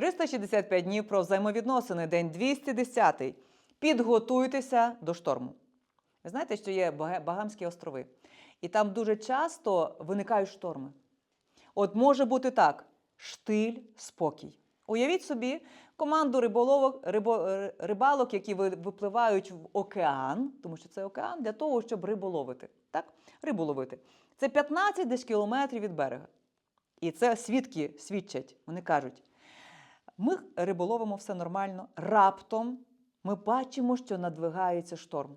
365 днів про взаємовідносини, день 210. Підготуйтеся до шторму. Ви знаєте, що є Багамські острови, і там дуже часто виникають шторми. От може бути так: штиль, спокій. Уявіть собі команду риболовок, рибо, е, рибалок, які випливають в океан, тому що це океан, для того, щоб рибу ловити. Так? Рибу ловити. Це 15 десь кілометрів від берега. І це свідки свідчать. Вони кажуть: ми риболовимо все нормально. Раптом ми бачимо, що надвигається шторм.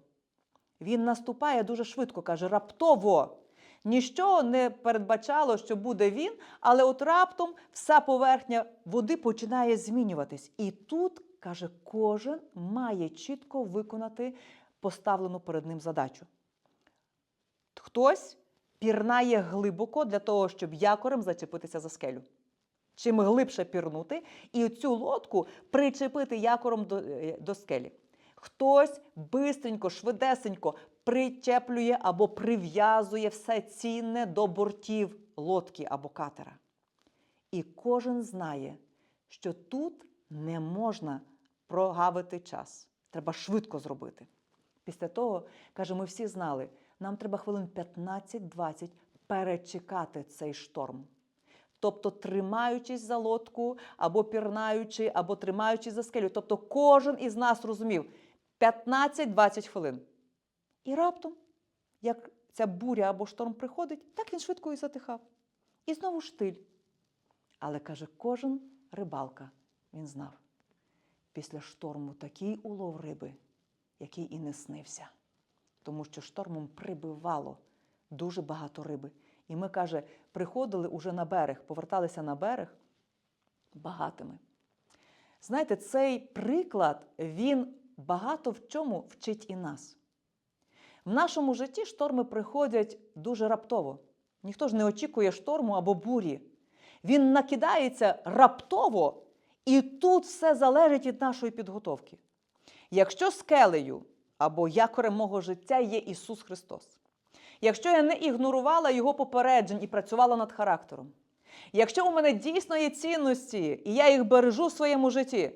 Він наступає дуже швидко, каже, раптово. Ніщо не передбачало, що буде він, але от раптом вся поверхня води починає змінюватись. І тут, каже, кожен має чітко виконати поставлену перед ним задачу. Хтось пірнає глибоко для того, щоб якорем зачепитися за скелю. Чим глибше пірнути, і цю лодку причепити якором до, е, до скелі. Хтось бистренько, швидесенько причеплює або прив'язує все цінне до бортів лодки або катера. І кожен знає, що тут не можна прогавити час. Треба швидко зробити. Після того, каже, ми всі знали, нам треба хвилин 15-20 перечекати цей шторм. Тобто, тримаючись за лодку, або пірнаючи, або тримаючись за скелю. Тобто, кожен із нас розумів 15-20 хвилин. І раптом, як ця буря або шторм приходить, так він швидко і затихав. І знову штиль. Але каже, кожен рибалка він знав. Після шторму такий улов риби, який і не снився. Тому що штормом прибивало дуже багато риби. І ми, каже, приходили уже на берег, поверталися на берег багатими. Знаєте, цей приклад, він багато в чому вчить і нас. В нашому житті шторми приходять дуже раптово. Ніхто ж не очікує шторму або бурі. Він накидається раптово, і тут все залежить від нашої підготовки. Якщо скелею або якорем мого життя є Ісус Христос, якщо я не ігнорувала Його попереджень і працювала над характером, якщо у мене дійсно є цінності, і я їх бережу в своєму житті,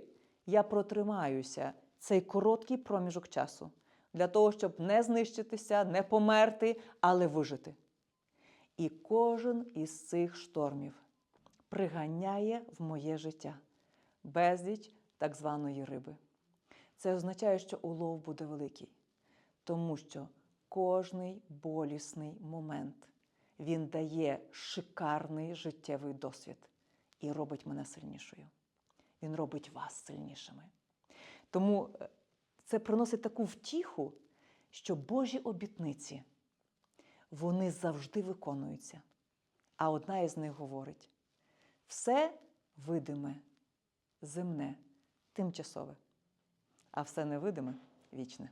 я протримаюся цей короткий проміжок часу для того, щоб не знищитися, не померти, але вижити. І кожен із цих штормів приганяє в моє життя безліч так званої риби. Це означає, що улов буде великий, тому що кожний болісний момент він дає шикарний життєвий досвід і робить мене сильнішою. Він робить вас сильнішими. Тому е, це приносить таку втіху, що Божі обітниці вони завжди виконуються. А одна із них говорить: все видиме, земне, тимчасове, а все невидиме вічне.